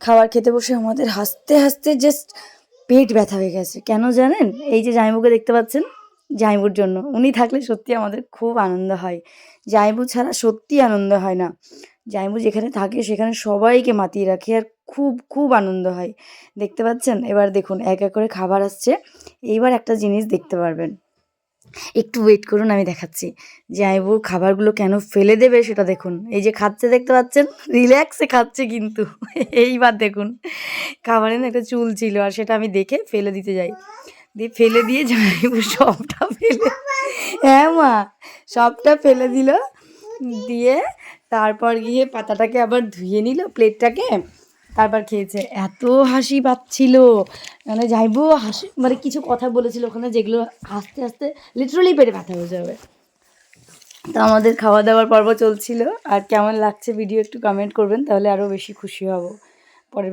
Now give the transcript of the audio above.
খাবার খেতে বসে আমাদের হাসতে হাসতে জাস্ট পেট ব্যথা হয়ে গেছে। কেন জানেন? এই যে জামাইবুকে দেখতে পাচ্ছেন? জামাইবুর জন্য। উনি থাকলে সত্যি আমাদের খুব আনন্দ হয়। জামাইবু ছাড়া সত্যি আনন্দ হয় না। জামাইবু যেখানে থাকে সেখানে সবাইকে মাতিয়ে রাখে আর খুব খুব আনন্দ হয়। দেখতে পাচ্ছেন? এবার দেখুন, এক এক করে খাবার আসছে। এইবার একটা জিনিস দেখতে পারবেন। একটু ওয়েট করুন, আমি দেখাচ্ছি। জামাইবু খাবারগুলো কেন ফেলে দেবে সেটা দেখুন। এই যে খাচ্ছে দেখতে পাচ্ছেন? রিল্যাক্সে খাচ্ছে কিন্তু। এইবার দেখুন। খাবারে না একটা চুল ছিল আর সেটা আমি দেখে ফেলে দিতে যাই। দিয়ে ফেলে দিয়ে জামাইবু সবটা ফেলে হ্যাঁ মা, সবটা ফেলে দিল। দিয়ে তারপর গিয়ে পাতাটাকে আবার ধুয়ে নিল প্লেটটাকে তারপর খেয়েছে। এত হাসি পাচ্ছিল। মানে যাইবো, হাসি মানে কিছু কথা বলেছিল ওখানে যেগুলো হাসতে হাসতে লিটারালি পেটে ব্যথা হয়ে যাবে। তো আমাদের খাওয়া দাওয়ার পর্ব চলছিল। আর কেমন লাগছে ভিডিও একটু কমেন্ট করবেন, তাহলে আরও বেশি খুশি হব। পরের